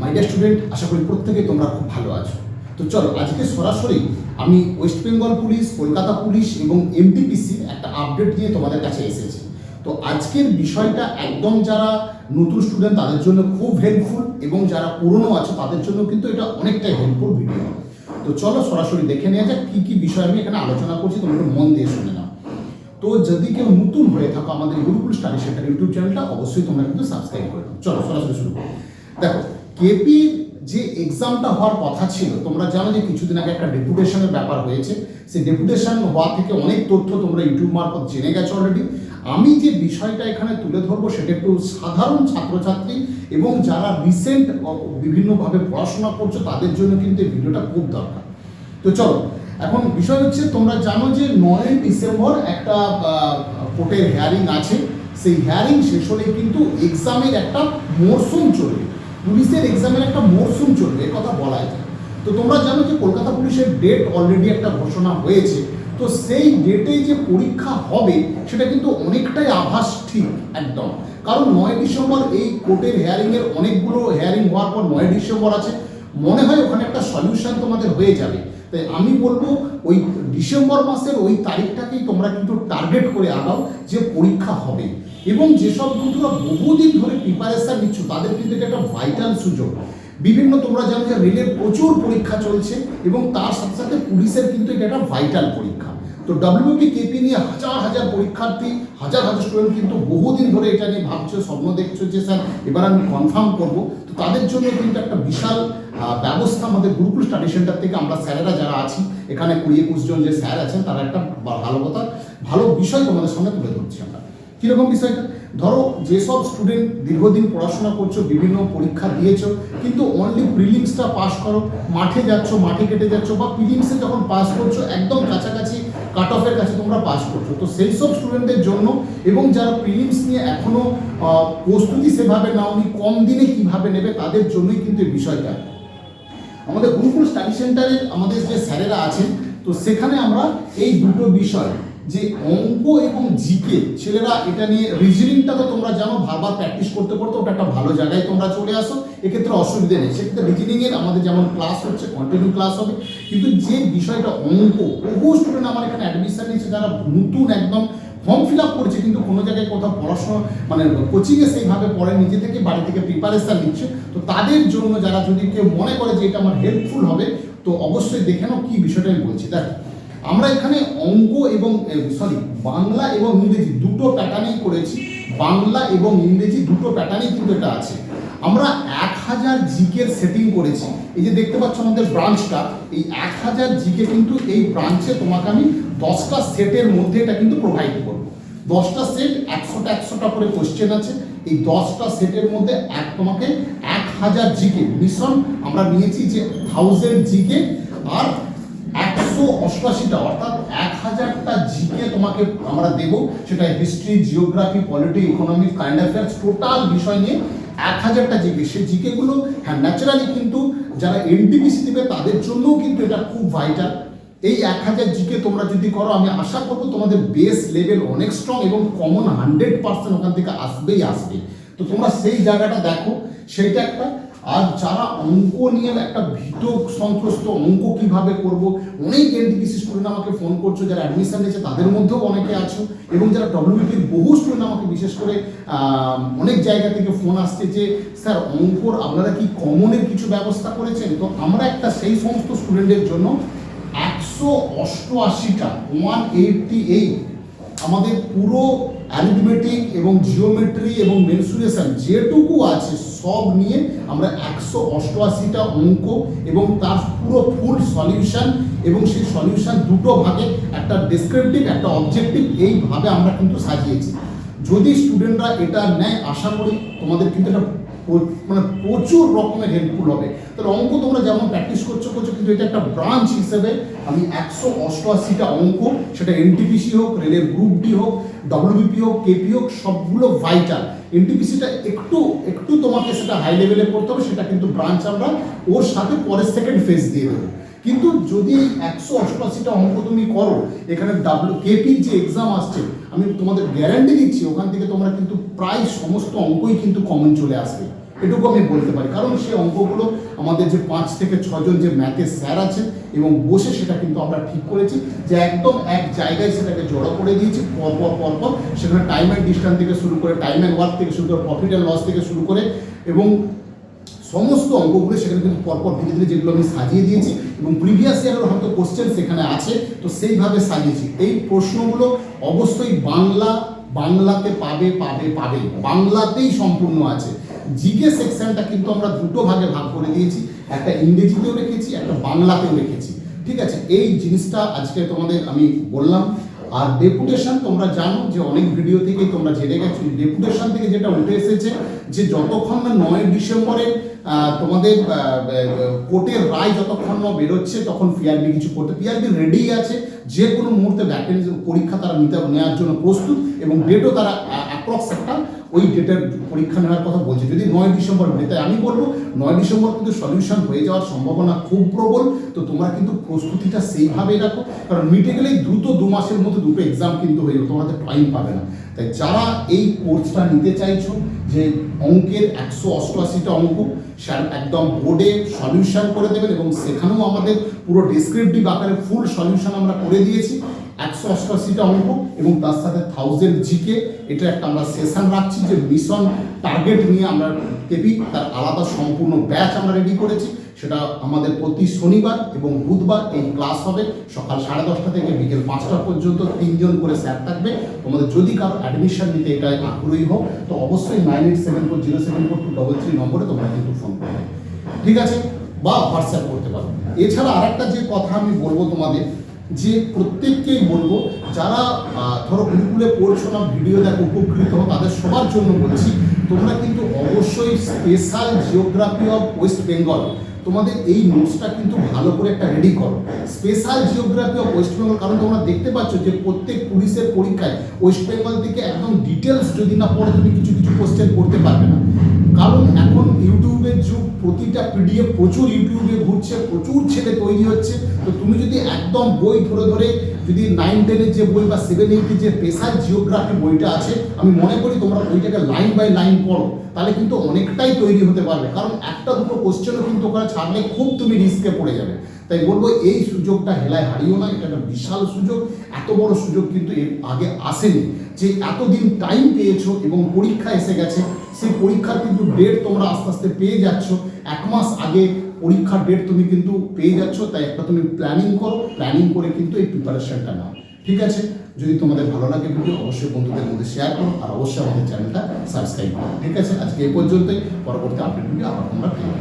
My dear student আশা করি প্রত্যেকে তোমরা খুব ভালো আছো। তো চলো, আজকে সরাসরি আমি West Bengal police Kolkata police এবং এমটিপিসি একটা আপডেট নিয়ে তোমাদের কাছে এসেছি। তো আজকের বিষয়টা একদম যারা নতুন স্টুডেন্ট তাদের জন্য খুব হেল্পফুল এবং যারা পুরনো আছে, তাদের জন্য কিন্তু এটা অনেকটাই হেল্পফুল ভিডিও তো চলো, সরাসরি দেখে নেওয়া যাক কী কী বিষয় আমি এখানে আলোচনা করছি তোমরা মন দিয়ে শুনে নাও। তো যদি কেউ নতুন হয়ে থাকো আমাদের গুরুকুল স্টাডি সেন্টার ইউটিউব চ্যানেলটা অবশ্যই তোমরা কিন্তু সাবস্ক্রাইব করে চলো, সরাসরি শুরু করো। দেখো কেপির যে এক্সামটা হওয়ার কথা ছিল, তোমরা জানো যে কিছুদিন আগে একটা ডেপুটেশনের ব্যাপার হয়েছে। সেই ডেপুটেশন হওয়া থেকে অনেক তথ্য তোমরা ইউটিউব মারফত জেনে গেছো অলরেডি আমি যে বিষয়টা এখানে তুলে ধরবো, সেটা একটু সাধারণ ছাত্রছাত্রী এবং যারা রিসেন্ট বিভিন্নভাবে পড়াশোনা করছ, তাদের জন্য কিন্তু এই ভিডিওটা খুব দরকার। তো চলো, এখন বিষয় হচ্ছে, তোমরা জানো যে নয় ডিসেম্বর একটা কোর্টের হেয়ারিং আছে। সেই হেয়ারিং শেষ হলে কিন্তু এক্সামের একটা মরশুম চলবে। পুলিশের এক্সামের একটা মরশুম চলবে কথা বলা যায়। তো তোমরা জানো যে কলকাতা পুলিশের ডেট অলরেডি একটা ঘোষণা হয়েছে, তো সেই ডেটে যে পরীক্ষা হবে, সেটা কিন্তু অনেকটাই আভাস ঠিক, একদম। কারণ নয় ডিসেম্বর এই কোর্টের হেয়ারিংয়ের অনেকগুলো হেয়ারিং হওয়ার পর নয় ডিসেম্বর আছে, মনে হয় ওখানে একটা সলিউশন তোমাদের হয়ে যাবে। তাই আমি বলব, ওই ডিসেম্বর মাসের ওই তারিখটাকেই তোমরা কিন্তু টার্গেট করে আগাও যে পরীক্ষা হবে। এবং যেসব বন্ধুরা বহুদিন ধরে প্রিপারেশন নিচ্ছ, তাদের কিন্তু এটা একটা ভাইটাল সুযোগ। বিভিন্ন তোমরা জানো যে রেলের প্রচুর পরীক্ষা চলছে এবং তার সাথে সাথে পুলিশের কিন্তু এটা একটা ভাইটাল পরীক্ষা। তো ডাব্লিউপি কেপি নিয়ে হাজার হাজার পরীক্ষার্থী, হাজার হাজার স্টুডেন্ট কিন্তু বহুদিন ধরে এটা নিয়ে ভাবছ, স্বপ্ন দেখছ যে, স্যার, এবার আমি কনফার্ম করব। তো তাদের জন্য কিন্তু একটা বিশাল ব্যবস্থা আমাদের গুরুকুল স্টাডি সেন্টার থেকে আমরা স্যারেরা যারা আছি এখানে কুড়ি একুশ জন যে স্যার আছেন, তারা একটা ভালো কথা, ভালো বিষয় তোমাদের সামনে তুলে ধরছি আমরা। কীরকম বিষয়টা? ধরো, যেসব স্টুডেন্ট দীর্ঘদিন পড়াশোনা করছ, বিভিন্ন পরীক্ষা দিয়েছ, কিন্তু অনলি প্রিলিমসটা পাস করো, মাঠে যাচ্ছ, মাঠে কেটে যাচ্ছ, বা প্রিলিমসে যখন পাস করছ, একদম কাছাকাছি কাট অফের কাছে তোমরা পাস করছ। তো সেই সব স্টুডেন্টদের জন্য এবং যারা প্রিলিমস নিয়ে এখনও প্রস্তুতি সেভাবে নাওনি, কম দিনে কীভাবে নেবে, তাদের জন্যই কিন্তু এই বিষয়টা। আমাদের গুরুকুল স্টাডি সেন্টারে আমাদের যে স্যারেরা আছেন, তো সেখানে আমরা এই দুটো বিষয়, যে অঙ্ক এবং জিকে ছেলেরা এটা নিয়ে রিজনিংটা তো তোমরা জানো, বারবার প্র্যাকটিস করতে করতে ওটা একটা ভালো জায়গায় তোমরা চলে আসো, এক্ষেত্রে অসুবিধে নেই। সেক্ষেত্রে রিজনিংয়ের আমাদের যেমন ক্লাস হচ্ছে কন্টিনিউ ক্লাস হবে। কিন্তু যে বিষয়টা অঙ্ক, বহু স্টুডেন্ট আমার এখানে অ্যাডমিশন নিয়েছে, যারা নতুন একদম ফর্ম ফিল আপ করছে, কিন্তু কোনো জায়গায় কোথাও পড়াশোনা মানে কোচিংয়ে সেইভাবে পড়ে, নিজে থেকে বাড়ি থেকে প্রিপারেশান নিচ্ছে। তো তাদের জন্য যারা যদি কেউ মনে করে যে এটা আমার হেল্পফুল হবে, তো অবশ্যই দেখে নাও কী বিষয়টা আমি বলছি। দেখ, আমরা এখানে অঙ্ক এবং সরি বাংলা এবং ইংরেজি দুটো প্যাটার্নেই করেছি। বাংলা এবং ইংরেজি দুটো প্যাটার্নেই কিন্তু এটা আছে। আমরা এক হাজার জিকের সেটিং করেছি। এই যে দেখতে পাচ্ছ আমাদের ব্রাঞ্চটা এই এক হাজার জিকে কিন্তু এই ব্রাঞ্চে তোমাকে আমি দশটা সেটের মধ্যে এটা কিন্তু প্রোভাইড করব। দশটা সেট একশোটা একশোটা করে কোশ্চেন আছে। এই দশটা সেটের মধ্যে এক তোমাকে এক হাজার জিকে মিশন আমরা নিয়েছি যে থাউজেন্ড জিকে আর একশো অষ্টআশিটা, অর্থাৎ এক হাজারটা জিকে তোমাকে আমরা দেব। সেটা history geography polity economic current affairs total বিষয় নিয়ে এক হাজারটা জিকে। সেই জিকেগুলো হ্যাঁ ন্যাচারালি কিন্তু যারা এনটিপিসি দেবে, তাদের জন্যও কিন্তু এটা খুব ভাইটাল এই এক হাজার জিকে তোমরা যদি করো, আমি আশা করব তোমাদের বেস লেভেল অনেক স্ট্রং এবং কমন হান্ড্রেড পার্সেন্ট ওখান থেকে আসবেই আসবে। তো তোমরা সেই জায়গাটা দেখো। সেইটা একটা। আর যারা অঙ্ক নিয়ে একটা ভীত সন্ত্রস্ত অঙ্ক কীভাবে করব? অনেক এনটিপিসি স্টুডেন্ট আমাকে ফোন করছ, যারা অ্যাডমিশন নিয়েছে, তাদের মধ্যেও অনেকে আছো। এবং যারা ডব্লিউবিটির বহু স্টুডেন্ট আমাকে বিশেষ করে অনেক জায়গা থেকে ফোন আসছে যে, স্যার, অঙ্কর আপনারা কি কমনের কিছু ব্যবস্থা করেছেন? তো আমরা একটা সেই সমস্ত স্টুডেন্টের জন্য একশো অষ্টআশিটা ওয়ান এইটটি এইট আমাদের পুরো অ্যারিথমেটিক এবং জিওমেট্রি এবং মেনসুরেশন যেটুকু আছে সব নিয়ে আমরা একশো অষ্টআশিটা অঙ্ক এবং তার পুরো ফুল সলিউশন এবং সেই সলিউশন দুটো ভাগে একটা ডেসক্রিপটিভ একটা অবজেক্টিভ এইভাবে আমরা কিন্তু সাজিয়েছি। যদি স্টুডেন্টরা এটা নেয়, আশা করি তোমাদের কিন্তু এটা মানে প্রচুর রকমের হেল্পফুল হবে। তাহলে অঙ্ক তোমরা যেমন প্র্যাকটিস করছ করছ, কিন্তু এটা একটা ব্রাঞ্চ হিসেবে আমি একশো অষ্টআশিটা অঙ্ক, সেটা এনটিপিসি হোক রেলের গ্রুপ ডি হোক ডব্লিউবিপি হোক কেপি হোক, সবগুলো ভাইটাল এনটিপিসিটা একটু একটু তোমাকে সেটা হাই লেভেলে করতে হবে, সেটা কিন্তু ব্রাঞ্চ আমরা ওর সাথে পরের সেকেন্ড ফেজ দিয়ে দেবো। কিন্তু যদি একশো অষ্টআশিটা অঙ্ক তুমি করো, এখানে ডাব্লিউ কেপির যে এক্সাম আসছে, আমি তোমাদের গ্যারান্টি দিচ্ছি, ওখান থেকে তোমরা কিন্তু প্রায় সমস্ত অঙ্কই কিন্তু কমন চলে আসবে। এটুকু আমি বলতে পারি। কারণ সেই অঙ্কগুলো আমাদের যে পাঁচ থেকে ছজন যে ম্যাথের স্যার আছেন এবং বসে সেটা কিন্তু আমরা ঠিক করেছি যে একদম এক জায়গায় সেটাকে জড়ো করে দিয়েছি পরপর পর পর পর সেখানে টাইম অ্যান্ড ডিস্টেন্স থেকে শুরু করে টাইম অ্যান্ড ওয়ার্ক থেকে শুরু করে প্রফিট অ্যান্ড লস থেকে শুরু করে এবং সমস্ত অঙ্কগুলো সেখানে কিন্তু পরপর ধীরে ধীরে যেগুলো আমি সাজিয়ে দিয়েছি এবং প্রিভিয়াস ইয়ারের হয়তো কোশ্চেন সেখানে আছে, তো সেইভাবে সাজিয়েছি। এই প্রশ্নগুলো অবশ্যই বাংলা, বাংলাতে পাবে পাবে পাবে। বাংলাতেই সম্পূর্ণ আছে। জিকে সেকশনটা কিন্তু আমরা দুটো ভাগে ভাগ করে দিয়েছি। একটা ইংরেজিতেও রেখেছি একটা বাংলাতেও রেখেছি। ঠিক আছে? এই জিনিসটা আজকে তোমাদের আমি বললাম। আর ডেপুটেশন তোমরা জানো যে অনেক ভিডিও থেকে তোমরা জেনে গেছো। ডেপুটেশন থেকে যেটা উঠে এসেছে যে যতক্ষণ না নয় ডিসেম্বরে আহ, তোমাদের কোর্টের রায় যতক্ষণ না বেরোচ্ছে, তখন পিআরবি কিছু করতে পিআরবি রেডি আছে, যে কোনো মুহূর্তে ভ্যাকেন্সি পরীক্ষা তারা নিতে নেওয়ার জন্য প্রস্তুত, এবং ডেটও তারা অ্যাপ্রক্স একটা ওই ডেটের পরীক্ষা নেওয়ার কথা বলছে। যদি নয় ডিসেম্বর তাই আমি বলব, নয় ডিসেম্বর কিন্তু সলিউশন হয়ে যাওয়ার সম্ভাবনা খুব প্রবল, তো তোমরা কিন্তু প্রস্তুতিটা সেইভাবেই রাখো, কারণ মিটে গেলেই দ্রুত দু মাসের মধ্যে দুটো এক্সাম কিন্তু হয়ে যাবে, তোমাদের টাইম পাবে না। তাই যারা এই কোর্সটা নিতে চাইছো, যে অঙ্কের একশো অষ্টআশিটা অঙ্ক স্যার একদম বোর্ডে সলিউশন করে দেবেন এবং সেখানেও আমাদের পুরো ডিসক্রিপটিভ আকারে ফুল সলিউশন আমরা করে দিয়েছি। একশো অষ্টআশিটা অঙ্ক এবং তার সাথে থাউজেন্ড জিকে এটা একটা আমরা সেশন রাখছি যে মিশন টার্গেট নিয়ে আমরা কেপি তার আলাদা সম্পূর্ণ ব্যাচ আমরা রেডি করেছি। সেটা আমাদের প্রতি শনিবার এবং বুধবার এই ক্লাস হবে। সকাল সাড়ে দশটা থেকে বিকেল পাঁচটা পর্যন্ত তিনজন করে স্যার থাকবে। তোমাদের যদি কারও অ্যাডমিশন নিতে এটা আগ্রহী হোক তো অবশ্যই nine eight seven four zero seven four two double three নম্বরে তোমরা কিন্তু ফোন করবে। ঠিক আছে? বা হোয়াটসঅ্যাপ করতে পারো। এছাড়া আরেকটা যে কথা আমি বলব তোমাদের যে প্রত্যেককেই বলব, যারা ধরো গুরুকুলে পড়ছো না, ভিডিও দেখো, উপকৃত হো তাদের সবার জন্য বলছি, তোমরা কিন্তু অবশ্যই special geography of West Bengal তোমাদের এই নোটসটা কিন্তু ভালো করে একটা রেডি করো। Special geography of West Bengal কারণ তোমরা দেখতে পাচ্ছ যে প্রত্যেক পুলিশের পরীক্ষায় ওয়েস্ট বেঙ্গল থেকে একদম ডিটেলস যদি না পড়ো, তুমি কিছু কিছু কোশ্চেন করতে পারবে না। কারণ এখন ইউটিউবের যুগ, প্রতিটা পিডিএফ প্রচুর ইউটিউবে ঘুরছে, প্রচুর ছেলে তৈরি হচ্ছে। তো তুমি যদি একদম বই ধরে ধরে যদি নাইন টেনের যে বই বা সেভেন এইটের যে পেশার জিওগ্রাফি বইটা আছে, আমি মনে করি তোমরা বইটাকে লাইন বাই লাইন পড়ো, তাহলে কিন্তু অনেকটাই তৈরি হতে পারবে। কারণ একটা দুটো কোশ্চেনও কিন্তু ওখানে ছাড়লে খুব তুমি রিস্কে পড়ে যাবে। তাই বলব, এই সুযোগটা হেলায় হারিও না, এটা একটা বিশাল সুযোগ। এত বড় সুযোগ কিন্তু এর আগে আসেনি। যে এতদিন টাইম পেয়েছ এবং পরীক্ষা এসে গেছে সেই পরীক্ষার কিন্তু ডেট তোমরা আস্তে আস্তে পেয়ে যাচ্ছ। এক মাস আগে পরীক্ষার ডেট তুমি কিন্তু পেয়ে যাচ্ছ, তাই একটা তুমি প্ল্যানিং করো। প্ল্যানিং করে কিন্তু এই প্রিপারেশনটা নাও। ঠিক আছে? যদি তোমাদের ভালো লাগে ভিডিও অবশ্যই বন্ধুদের মধ্যে শেয়ার করো, আর অবশ্যই আমাদের চ্যানেলটা সাবস্ক্রাইব করো। ঠিক আছে? আজকে এই পর্যন্তই। পরবর্তী আপডেট ভিডিও আবার তোমরা পেয়ে